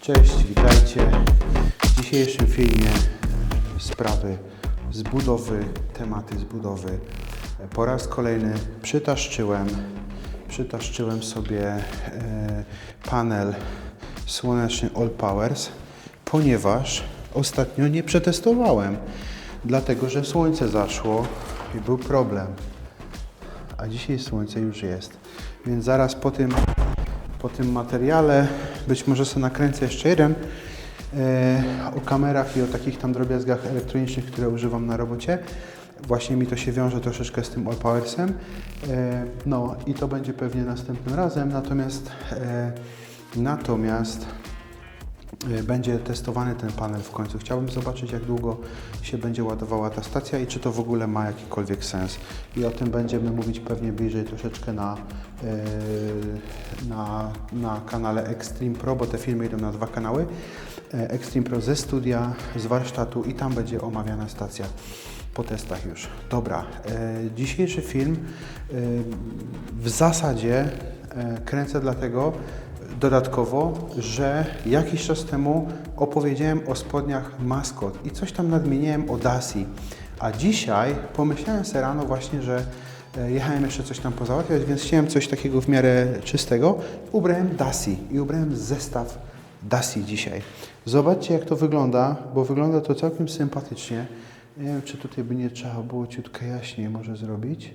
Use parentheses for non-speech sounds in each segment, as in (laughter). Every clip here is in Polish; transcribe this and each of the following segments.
Cześć, witajcie. W dzisiejszym filmie sprawy z budowy, tematy z budowy. Po raz kolejny przytaszczyłem, przytaszczyłem sobie e, panel słoneczny All Powers, ponieważ ostatnio nie przetestowałem, dlatego że słońce zaszło i był problem. A dzisiaj słońce już jest, więc zaraz po tym po tym materiale. Być może sobie nakręcę jeszcze jeden e, o kamerach i o takich tam drobiazgach elektronicznych, które używam na robocie. Właśnie mi to się wiąże troszeczkę z tym All Powersem. E, no i to będzie pewnie następnym razem. Natomiast e, natomiast będzie testowany ten panel w końcu. Chciałbym zobaczyć, jak długo się będzie ładowała ta stacja i czy to w ogóle ma jakikolwiek sens. I o tym będziemy mówić pewnie bliżej troszeczkę na, e, na, na kanale Extreme Pro, bo te filmy idą na dwa kanały. E, Extreme Pro ze studia, z warsztatu i tam będzie omawiana stacja po testach już. Dobra, e, dzisiejszy film e, w zasadzie e, kręcę dlatego, Dodatkowo, że jakiś czas temu opowiedziałem o spodniach Maskot i coś tam nadmieniłem o Dasi. A dzisiaj pomyślałem sobie rano właśnie, że e, jechałem jeszcze coś tam pozałatwiać, więc chciałem coś takiego w miarę czystego. Ubrałem Dasi i ubrałem zestaw Dasi dzisiaj. Zobaczcie jak to wygląda, bo wygląda to całkiem sympatycznie. Nie wiem, czy tutaj by nie trzeba było ciutkę jaśniej może zrobić.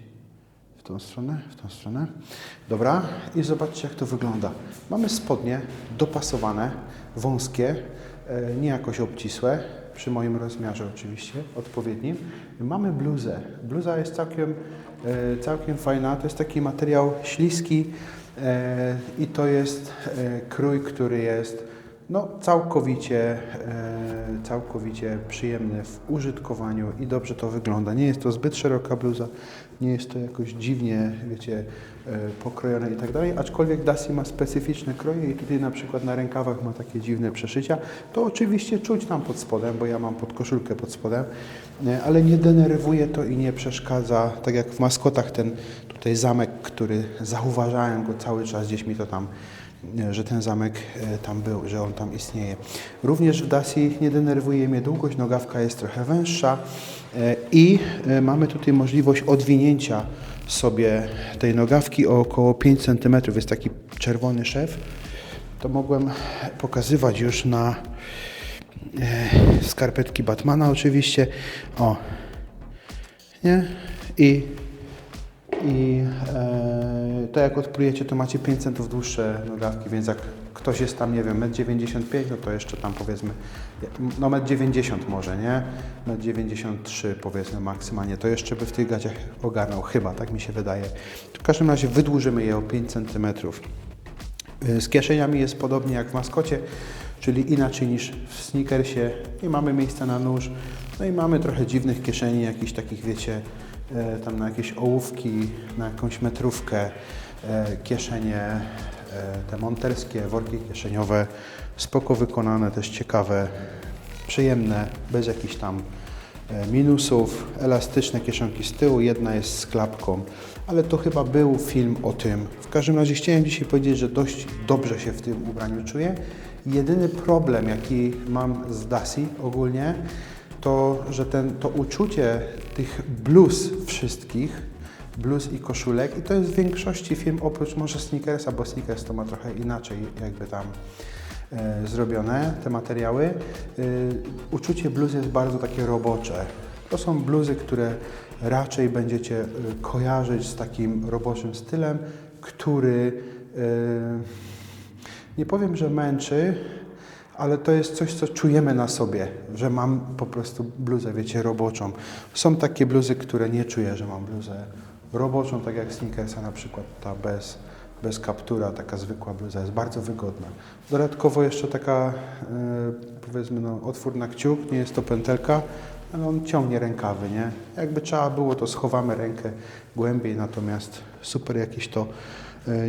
W tą stronę, w tą stronę. Dobra, i zobaczcie, jak to wygląda. Mamy spodnie dopasowane, wąskie, e, nie jakoś obcisłe, przy moim rozmiarze oczywiście, odpowiednim. Mamy bluzę. Bluza jest całkiem, e, całkiem fajna. To jest taki materiał śliski e, i to jest krój, który jest no, całkowicie, e, całkowicie przyjemny w użytkowaniu i dobrze to wygląda. Nie jest to zbyt szeroka bluza, nie jest to jakoś dziwnie, wiecie, e, pokrojone i tak dalej, aczkolwiek Dasi ma specyficzne kroje i tutaj na przykład na rękawach ma takie dziwne przeszycia. To oczywiście czuć tam pod spodem, bo ja mam podkoszulkę pod spodem, e, ale nie denerwuje to i nie przeszkadza, tak jak w maskotach ten tutaj zamek, który zauważałem go cały czas, gdzieś mi to tam że ten zamek e, tam był, że on tam istnieje. Również w Daci nie denerwuje mnie długość, nogawka jest trochę węższa e, i e, mamy tutaj możliwość odwinięcia sobie tej nogawki o około 5 cm. Jest taki czerwony szef. To mogłem pokazywać już na e, skarpetki Batmana oczywiście. O, nie? I i e, to jak odprujecie, to macie 5 centów dłuższe nogawki, więc jak ktoś jest tam, nie wiem, 1,95 m, no to jeszcze tam powiedzmy, no 1,90 m może, nie? 1,93 m powiedzmy maksymalnie, to jeszcze by w tych gaciach ogarnął, chyba, tak mi się wydaje. W każdym razie wydłużymy je o 5 cm. Y, Z kieszeniami jest podobnie jak w maskocie, czyli inaczej niż w sneakersie. Nie mamy miejsca na nóż, no i mamy trochę dziwnych kieszeni, jakichś takich, wiecie, e, tam na jakieś ołówki, na jakąś metrówkę, e, kieszenie, e, te monterskie, worki kieszeniowe, spoko wykonane, też ciekawe, przyjemne, bez jakichś tam e, minusów, elastyczne kieszonki z tyłu, jedna jest z klapką, ale to chyba był film o tym. W każdym razie chciałem dzisiaj powiedzieć, że dość dobrze się w tym ubraniu czuję. Jedyny problem, jaki mam z Dasi ogólnie, to, że ten, to uczucie tych bluz wszystkich, bluz i koszulek, i to jest w większości firm, oprócz może Snickersa, bo Snickers to ma trochę inaczej jakby tam e, zrobione, te materiały. E, uczucie bluz jest bardzo takie robocze. To są bluzy, które raczej będziecie e, kojarzyć z takim roboczym stylem, który e, nie powiem, że męczy, ale to jest coś, co czujemy na sobie, że mam po prostu bluzę, wiecie, roboczą. Są takie bluzy, które nie czuję, że mam bluzę roboczą, tak jak Snickersa na przykład, ta bez, bez kaptura, taka zwykła bluza jest bardzo wygodna. Dodatkowo jeszcze taka, e, powiedzmy, no, otwór na kciuk, nie jest to pętelka, ale on ciągnie rękawy, nie? Jakby trzeba było, to schowamy rękę głębiej, natomiast super jakiś to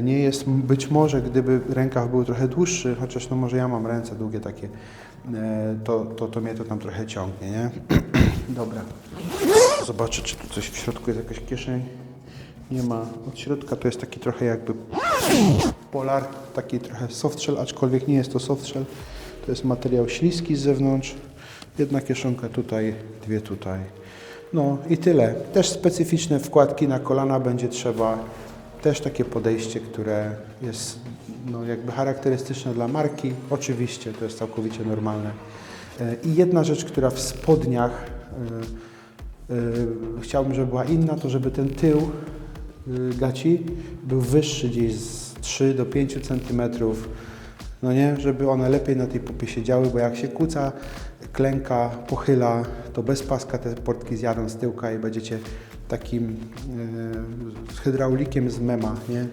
nie jest. Być może gdyby rękaw był trochę dłuższy, chociaż no może ja mam ręce długie takie, e, to, to, to mnie to tam trochę ciągnie, nie? (clears throat) Dobra. Zobaczę, czy tu coś w środku jest jakaś kieszeń. Nie ma. Od środka to jest taki trochę jakby Polar, taki trochę softshell, aczkolwiek nie jest to softshell. To jest materiał śliski z zewnątrz. Jedna kieszonka tutaj, dwie tutaj. No i tyle. Też specyficzne wkładki na kolana będzie trzeba. Też takie podejście, które jest no, jakby charakterystyczne dla marki. Oczywiście to jest całkowicie normalne. E, I jedna rzecz, która w spodniach e, e, chciałbym, żeby była inna, to żeby ten tył gaci był wyższy gdzieś z 3 do 5 centymetrów. No nie, żeby one lepiej na tej popie siedziały, bo jak się kuca, klęka, pochyla, to bez paska te portki zjadą z tyłka i będziecie takim y, z hydraulikiem z mema, nie?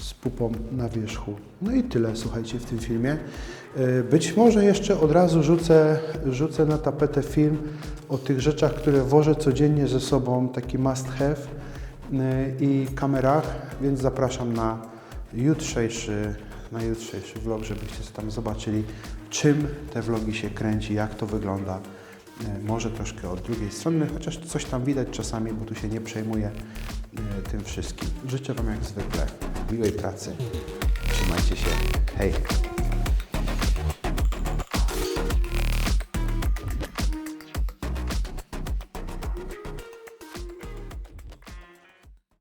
Z pupą na wierzchu. No i tyle, słuchajcie, w tym filmie. Y, Być może jeszcze od razu rzucę, rzucę na tapetę film o tych rzeczach, które wożę codziennie ze sobą, taki must have y, i kamerach, więc zapraszam na jutrzejszy, na jutrzejszy vlog, żebyście tam zobaczyli, czym te vlogi się kręci, jak to wygląda. Y, Może troszkę od drugiej strony, chociaż coś tam widać czasami, bo tu się nie przejmuję y, tym wszystkim. Życzę Wam jak zwykle miłej pracy. Trzymajcie się. Hej!